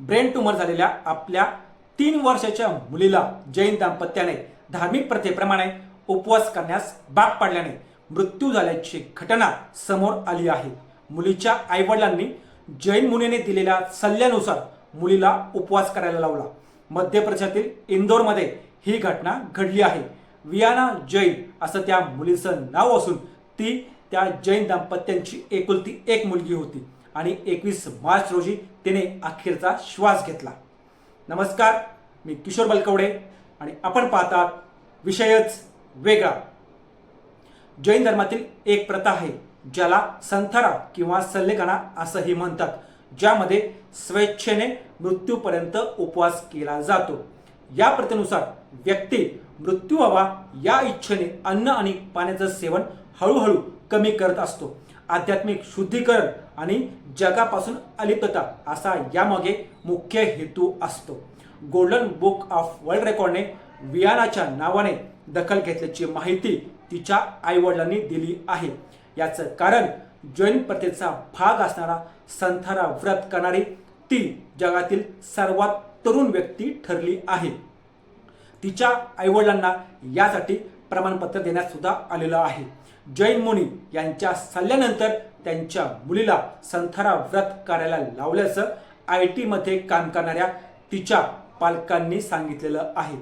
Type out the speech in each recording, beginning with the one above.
Brain tumour झालेल्या आपल्या तीन वर्षाच्या मुलीला जैन दाम्पत्याने धार्मिक प्रथेप्रमाणे उपवास करण्यास भाग पाडल्याने मृत्यू झाल्याची घटना समोर आली आहे. मुलीच्या आईवडिलांनी जैन मुनीने दिलेल्या सल्ल्यानुसार मुलीला उपवास करायला लावला. मध्य प्रदेशातील इंदोरमध्ये ही घटना घडली आहे. वियाना जैन असं त्या मुलीचं नाव असून ती त्या जैन दाम्पत्यांची एकुलती एक मुलगी होती. आणि एकवीस मार्च रोजी तिने अखेरचा श्वास घेतला. नमस्कार मी किशोर बलकवडे आणि आपण पाहतात विषयच वेगळा. जैन धर्मातील एक प्रथा आहे ज्याला संथारा किंवा सल्लेखाना असंही म्हणतात ज्यामध्ये स्वेच्छेने मृत्यूपर्यंत उपवास केला जातो. या प्रथेनुसार व्यक्ती मृत्यू व्हावा या इच्छेने अन्न आणि पाण्याचं सेवन हळूहळू कमी करत असतो. आध्यात्मिक शुद्धीकरण आणि जगापासून अलिप्तता असा यामागे मुख्य हेतू असतो. गोल्डन बुक ऑफ वर्ल्ड रेकॉर्डने वियानाच्या नावाने दखल घेतल्याची माहिती तिच्या आईवडिलांनी दिली आहे. याचं कारण जैन प्रथेचा भाग असणारा संथारा व्रत करणारी ती जगातील सर्वात तरुण व्यक्ती ठरली आहे. तिच्या आईवडिलांना यासाठी प्रमाणपत्र देण्यात सुद्धा आलेलं आहे. जैन मुनी यांच्या सल्ल्यानंतर त्यांच्या मुलीला संथारा व्रत करायला लावल्याचं आय टीमध्ये काम करणाऱ्या तिच्या पालकांनी सांगितलेलं आहे.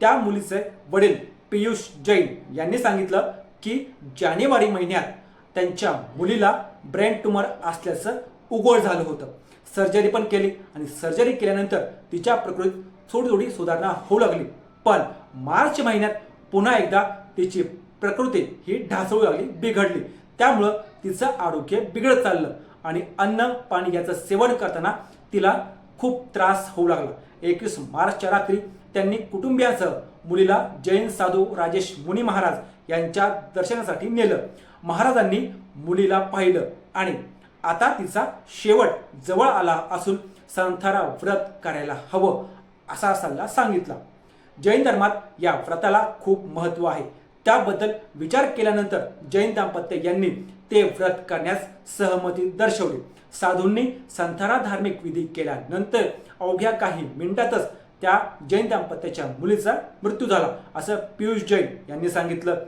त्या मुलीचे वडील पियुष जैन यांनी सांगितलं की जानेवारी महिन्यात त्यांच्या मुलीला ब्रेन ट्युमर असल्याचं उघड झालं होतं. सर्जरी पण केली आणि सर्जरी केल्यानंतर तिच्या प्रकृतीत थोडी थोडी सुधारणा होऊ लागली. पण मार्च महिन्यात पुन्हा एकदा तिची प्रकृती ही ढासळू लागली बिघडली. त्यामुळं तिचं आरोग्य बिघडत चाललं आणि अन्न पाणी याचं सेवन करताना तिला खूप त्रास होऊ लागला. एकवीस मार्चच्या रात्री त्यांनी कुटुंबियासह मुलीला जैन साधू राजेश मुनी महाराज यांच्या दर्शनासाठी नेलं. महाराजांनी मुलीला पाहिलं आणि आता तिचा शेवट जवळ आला असून संथारा व्रत करायला हवं असा सल्ला सांगितला. जैन धर्मात या व्रताला खूप महत्त्व आहे. त्याबद्दल विचार केल्यानंतर जैन दाम्पत्य यांनी ते व्रत करण्यास सहमती दर्शवली. साधूंनी संथारा धार्मिक विधी केल्यानंतर अवघ्या काही मिनिटातच त्या जैन दाम्पत्याच्या मुलीचा मृत्यू झाला असं पियुष जैन यांनी सांगितलं.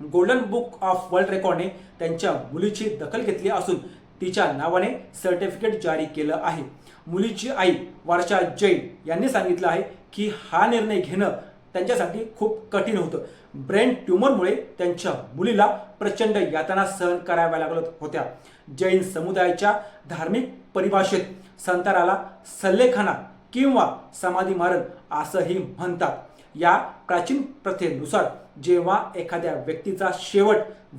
गोल्डन बुक ऑफ वर्ल्ड रेकॉर्डने त्यांच्या मुलीची दखल घेतली असून तिच्या नावाने सर्टिफिकेट जारी केलं आहे. मुलीची आई वर्षा जैन यांनी सांगितलं आहे की हा निर्णय घेणं त्यांच्यासाठी खूप कठीण होतं. ब्रेन ट्यूमरमुळे त्यांच्या मुलीला प्रचंड यातना सहन कराव्या लागत होत्या. जैन समुदायाच्या धार्मिक परिभाषेत संताराला सल्लेखाना किंवा समाधी मारण असंही म्हणतात. या प्राचीन प्रथेनुसार जेव्हा एखाद्या व्यक्तीचा शेवट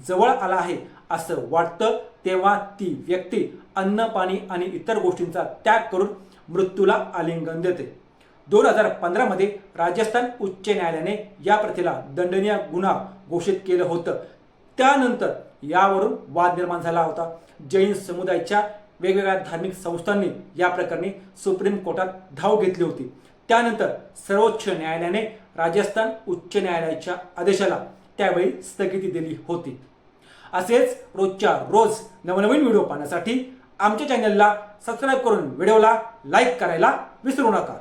जवळ आला आहे असं वाटतं तेव्हा ती व्यक्ती अन्न पाणी आणि इतर गोष्टींचा त्याग करून मृत्यूला आलिंगन देते. दोन हजार पंधरामध्ये राजस्थान उच्च न्यायालयाने या प्रथेला दंडनीय गुन्हा घोषित केलं होतं. त्यानंतर यावरून वाद निर्माण झाला होता. जैन समुदायाच्या वेगवेगळ्या धार्मिक संस्थांनी या प्रकरणी सुप्रीम कोर्टात धाव घेतली होती. त्यानंतर सर्वोच्च न्यायालयाने राजस्थान उच्च न्यायालयाच्या आदेशाला त्यावेळी स्थगिती दिली होती. असेच रोजच्या रोज नवनवीन व्हिडिओ पाहण्यासाठी आमच्या चॅनलला सबस्क्राईब करून व्हिडिओला लाईक करायला विसरू नका.